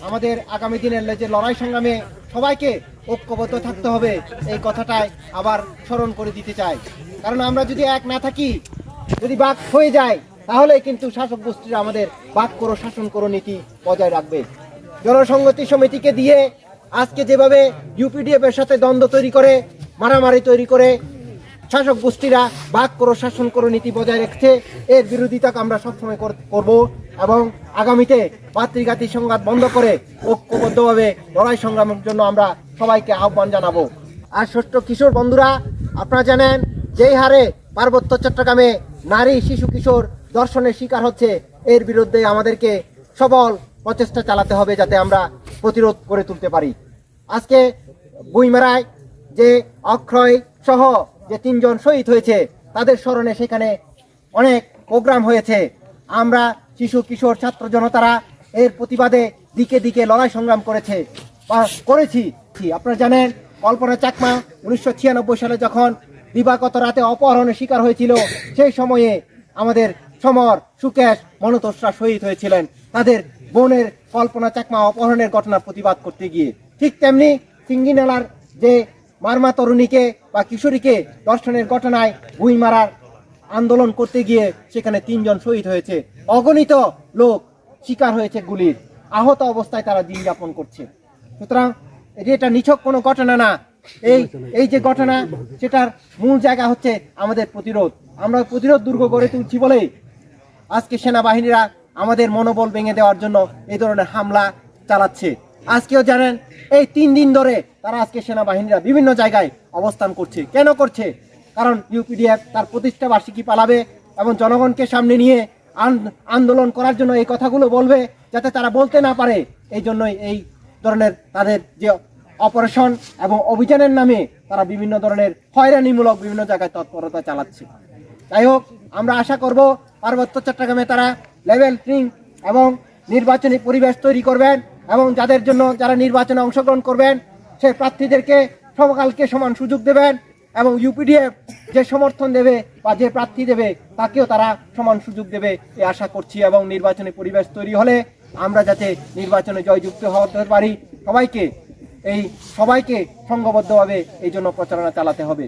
আমাদের আগামী দিনের যে লড়াই সংগ্রামে সবাইকে ঐক্যবদ্ধ থাকতে হবে, এই কথাটাই আবার স্মরণ করে দিতে চাই। কারণ আমরা যদি এক না থাকি, যদি বাক হয়ে যায় তাহলে কিন্তু শাসক গোষ্ঠীরা আমাদের বাক করো, শাসন করো নীতি বজায় রাখবে। জনসংগতি সমিতিকে দিয়ে আজকে যেভাবে ইউপিডিএফ এর সাথে দ্বন্দ্ব তৈরি করে, মারামারি তৈরি করে, শাসক গোষ্ঠীরা বাক করো, শাসন করো নীতি বজায় রেখেছে, এর বিরোধিতা আমরা সবসময় কর- করব। এবং আগামীতে মাতৃঘাতী সংঘাত বন্ধ করে ঐক্যবদ্ধভাবে লড়াই সংগ্রামের জন্য আমরা সবাইকে আহ্বান জানাব। আর ষষ্ঠ কিশোর বন্ধুরা, আপনারা জানেন, যেই হারে পার্বত্য চট্টগ্রামে নারী, শিশু, কিশোর দর্শনের শিকার হচ্ছে, এর বিরুদ্ধে আমাদেরকে সবল প্রচেষ্টা চালাতে হবে যাতে আমরা প্রতিরোধ করে তুলতে পারি। আজকে বইমেরায় যে অক্ষয় সহ যে তিনজন শহীদ হয়েছে, তাদের স্মরণে সেখানে অনেক প্রোগ্রাম হয়েছে। আমরা শিশু, কিশোর, ছাত্র জনতারা এর প্রতিবাদে দিকে দিকে লড়াই সংগ্রাম করেছে বা করেছি। আপনারা জানেন, কল্পনা চাকমা উনিশশো ছিয়ানব্বই সালে যখন দিবাগত রাতে অপহরণের শিকার হয়েছিল, সেই সময়ে আমাদের সমর, সুকেশ মনতোষরা শহীদ হয়েছিলেন। তাদের বোনের কল্পনা চাকমা অপহরণের ঘটনার প্রতিবাদ করতে গিয়ে। ঠিক তেমনি সিঙ্গিনালার যে মারমা তরুণীকে বা কিশোরীকে দর্শনের ঘটনায় ভুই মারার আন্দোলন করতে গিয়ে সেখানে তিনজন শহীদ হয়েছে। অগণিত লোক শিকার হয়েছে গুলির। আহত অবস্থায় তারা দিন যাপন করছে। সুতরাং এটি নিছক কোনো ঘটনা না, এই এই যে ঘটনা, সেটার মূল জায়গা হচ্ছে আমাদের প্রতিরোধ। আমরা প্রতিরোধ দুর্গ গড়ে তুলছি বলেই আজকে সেনাবাহিনীরা আমাদের মনোবল ভেঙে দেওয়ার জন্য এই ধরনের হামলা চালাচ্ছে। আজকেও জানেন, এই তিন দিন ধরে তারা আজকে সেনাবাহিনীরা বিভিন্ন জায়গায় অবস্থান করছে। কেন করছে? কারণ ইউপিডিএফ তার প্রতিষ্ঠা বার্ষিকী পালাবে এবং জনগণকে সামনে নিয়ে আন- আন্দোলন করার জন্য এই কথাগুলো বলবে যাতে তারা বলতে না পারে। এই জন্যই এই ধরনের তাদের যে অপারেশন এবং অভিযানের নামে তারা বিভিন্ন ধরনের হয়রানিমূলক বিভিন্ন জায়গায় তৎপরতা চালাচ্ছে। যাই হোক, আমরা আশা করব পার্বত্য চট্টগ্রামে তারা লেভেল ট্রিং এবং নির্বাচনী পরিবেশ তৈরি করবেন এবং যাদের জন্য যারা নির্বাচনে অংশগ্রহণ করবেন, সেই প্রার্থীদেরকে সমকালকে সমান সুযোগ দেবেন। এবং ইউপিডিএফ যে সমর্থন দেবে বা যে প্রার্থী দেবে, তাকেও তারা সমান সুযোগ দেবে এ আশা করছি এবং নির্বাচনী পরিবেশ তৈরি হলে আমরা যাতে নির্বাচনে জয়যুক্ত হতে পারি। সবাইকে, এই সবাইকে সংঘবদ্ধভাবে এই জন্য প্রচারণা চালাতে হবে।